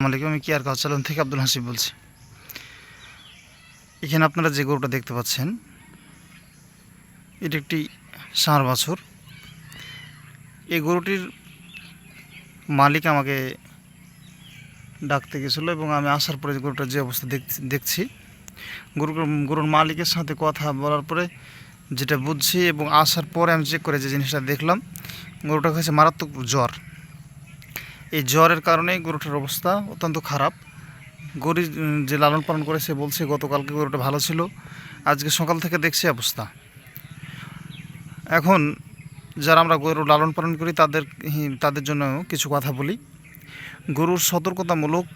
আসসালামাইকুম আমি কেয়ার কাউচালন থেকে আব্দুল হাসিব বলছি। এখানে আপনারা যে গরুটা দেখতে পাচ্ছেন, এটি একটি ষাঁড় বাছুর। এই গরুটির মালিক আমাকে ডাকতে গেছিল এবং আমি আসার পরে গরুটার যে অবস্থা দেখছি- দেখছি গরু গরুর মালিকের সাথে কথা বলার পরে যেটা বুঝছি এবং আসার পরে আমি চেক করে যে জিনিসটা দেখলাম গরুটা হয়েছে মারাত্মক জ্বর। এই জ্বরের কারণে গরুটার অবস্থা অত্যন্ত খারাপ। গরু যে লালন পালন করে সে বলছে, গতকালকে গরুটা ভালো ছিল, আজকে সকাল থেকে দেখছি অবস্থা। এখন যারা আমরা গরু লালন পালন করি, তাদের তাদের জন্য কিছু কথা বলি। গরুর সতর্কতামূলক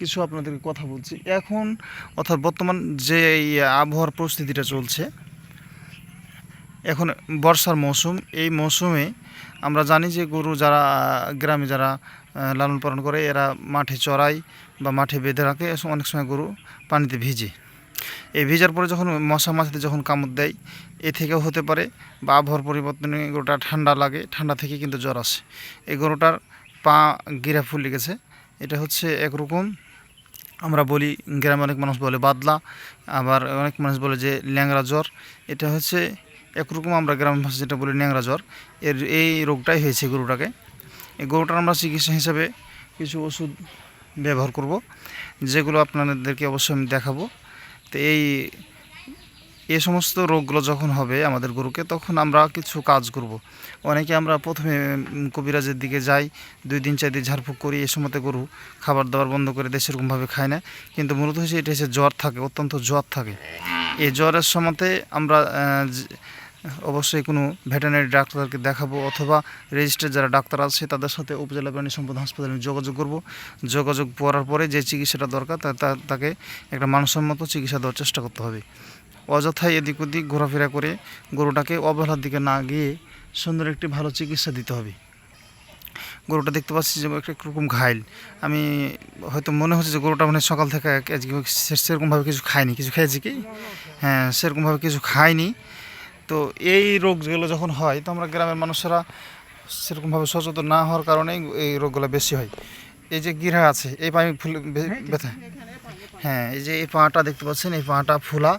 কিছু আপনাদেরকে কথা বলছি। এখন অর্থাৎ বর্তমান যে এই আবহাওয়ার পরিস্থিতিটা চলছে, এখন বর্ষার মৌসুম, এই মৌসুমে আমরা জানি যে গরু যারা, গ্রামে যারা লালন পালন করে এরা মাঠে চড়ায় বা মাঠে বেঁধে রাখে অনেক সময় গরু পানিতে ভিজে। এই ভিজার পরে যখন মশা মাছিতে যখন কামড় দেয়, এ থেকেও হতে পারে বা আবহাওয়ার পরিবর্তনে গরুটা ঠান্ডা লাগে, ঠান্ডা থেকে কিন্তু জ্বর আসে। এই গরুটার পা গিরা ফুলে গেছে। এটা হচ্ছে একরকম আমরা বলি গ্রামে অনেক মানুষ বলে বাদলা, আবার অনেক মানুষ বলে যে ল্যাংরা জ্বর। এটা হচ্ছে একরকম আমরা গ্রাম ভাষা যেটা বলি ন্যাংরা জ্বর। এর, এই রোগটাই হয়েছে গরুটাকে। এই গরুটার আমরা চিকিৎসা হিসাবে কিছু ওষুধ ব্যবহার করব, যেগুলো আপনাদেরকে অবশ্যই আমি দেখাবো। তো এই, এ সমস্ত রোগগুলো যখন হবে আমাদের গরুকে, তখন আমরা কিছু কাজ করব। অনেকে আমরা প্রথমে কবিরাজের দিকে যাই, দুই দিন, চার দিন ঝাড়ফুঁক করি এ সময়তে গরু খাবার দাবার বন্ধ করে দেয়, সেরকমভাবে খায় না। কিন্তু মূলত হচ্ছে এটা হচ্ছে জ্বর থাকে, অত্যন্ত জ্বর থাকে। এই জ্বরের সময়তে আমরা অবশ্যই কোনো ভেটেরিনারি ডাক্তারকে দেখাবো অথবা রেজিস্টার যারা ডাক্তার আছে, তাদের সাথে উপজেলা প্রাণী সম্পদ হাসপাতালে যোগাযোগ করব। যোগাযোগ করার পরে যে চিকিৎসাটা দরকার তাকে একটা মানসম্মত চিকিৎসা দেওয়ার চেষ্টা করতে হবে। অযথায় এদিক ওদিক ঘোরাফেরা করে গরুটাকে অবহেলার দিকে না গিয়ে সুন্দর একটি ভালো চিকিৎসা দিতে হবে। গরুটা দেখতে পাচ্ছি যে একটা একরকম ঘাইল আমি হয়তো মনে হচ্ছে যে গরুটা মানে সকাল থেকে সেরকমভাবে কিছু খায়নি। কিছু খেয়েছে কি? হ্যাঁ সেরকমভাবে কিছু খায়নি। তো এই রোগগুলো যখন হয় তো আমরা গ্রামের মানুষেরা সেরকমভাবে সচেতন না হওয়ার কারণেই এই রোগগুলো বেশি হয়। এই যে গিরা আছে এই পায়ে ফুলে ব্যথা হ্যাঁ এই যে এই পাটা দেখতে পাচ্ছেন এই পাটা ফুলা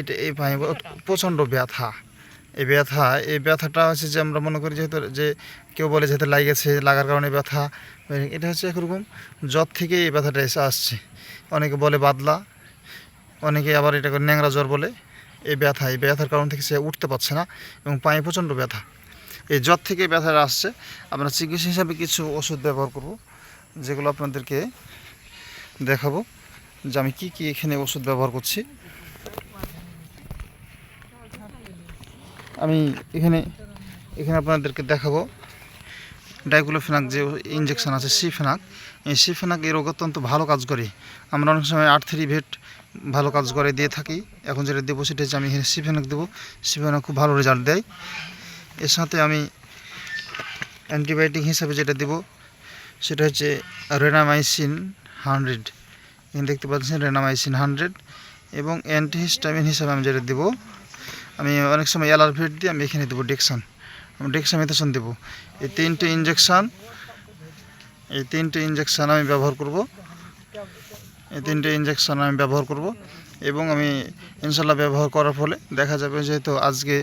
এটা এই পায়ে প্রচণ্ড ব্যথা। এই ব্যথা এই ব্যথাটা হচ্ছে যে আমরা মনে করি যেহেতু যে কেউ বলে যেহেতু লাগেছে লাগার কারণে ব্যথা এটা হচ্ছে একরকম জ্বর থেকে এই ব্যথাটা এসে আসছে। অনেকে বলে বাদলা অনেকে আবার এটাকে ন্যাংরা জ্বর বলে। এই ব্যথা, এই ব্যথার কারণ থেকে সে উঠতে পারছে না এবং পায়ে প্রচণ্ড ব্যথা। এই জ্বর থেকে ব্যথাটা আসছে। আমরা চিকিৎসা হিসাবে কিছু ওষুধ ব্যবহার করব, যেগুলো আপনাদেরকে দেখাবো যে আমি কী কী এখানে ওষুধ ব্যবহার করছি। আমি এখানে এখানে আপনাদেরকে দেখাবো ডাইক্লোফেনাক যে ইঞ্জেকশন আছে সিফেনাক এই সিফেনাক এই রোগ অত্যন্ত ভালো কাজ করে। আমরা অনেক সময় আট থ্রি ভেট ভালো কাজ করে দিয়ে থাকি। এখন যেটা দেবো সেটা হচ্ছে আমি সিফেনাক দেবো। সিফেনাক খুব ভালো রেজাল্ট দেয়। এর সাথে আমি অ্যান্টিবায়োটিক হিসাবে যেটা দেবো, সেটা হচ্ছে রেনামাইসিন হান্ড্রেড এখানে দেখতে পাচ্ছেন রেনামাইসিন হান্ড্রেড এবং অ্যান্টিহিস্টামিন হিসাবে আমি যেটা দেবো, আমি অনেক সময় অ্যালারভেট দিয়ে আমি এখানে দেবো ডেক্সান আমি ডেক্সামেথাসন দেবো। এই তিনটে ইঞ্জেকশান এই তিনটে ইঞ্জেকশান আমি ব্যবহার করব। এই তিনটে ইঞ্জেকশান আমি ব্যবহার করব এবং আমি ইনশাল্লাহ ব্যবহার করার ফলে দেখা যাবে যেহেতু আজকে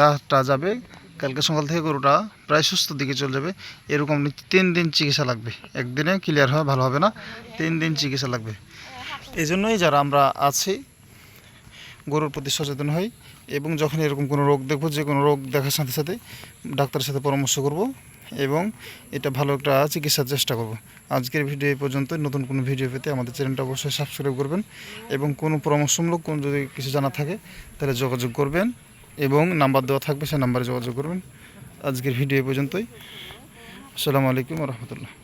রাতটা যাবে, কালকে সকাল থেকে গরুটা প্রায় সুস্থ দিকে চলে যাবে, এরকম তিন দিন চিকিৎসা লাগবে। একদিনে ক্লিয়ার হয় ভালো হবে না, তিন দিন চিকিৎসা লাগবে। এই জন্যই যারা আমরা আছি, গরুর প্রতি সচেতন হই এবং যখন এরকম কোনো রোগ দেখব, যে কোনো রোগ দেখার সাথে সাথে ডাক্তারের সাথে পরামর্শ করব। এবং এটা ভালো একটা চিকিৎসার চেষ্টা করব। আজকের ভিডিও এই পর্যন্ত। নতুন কোনো ভিডিও পেতে আমাদের চ্যানেলটা অবশ্যই সাবস্ক্রাইব করবেন এবং কোনো পরামর্শমূলক কোন যদি কিছু জানা থাকে, তাহলে যোগাযোগ করবেন এবং নাম্বার দেওয়া থাকবে, সেই নাম্বারে যোগাযোগ করবেন। আজকের ভিডিও এই পর্যন্তই। আসসালামু আলাইকুম রহমতুল্লাহ।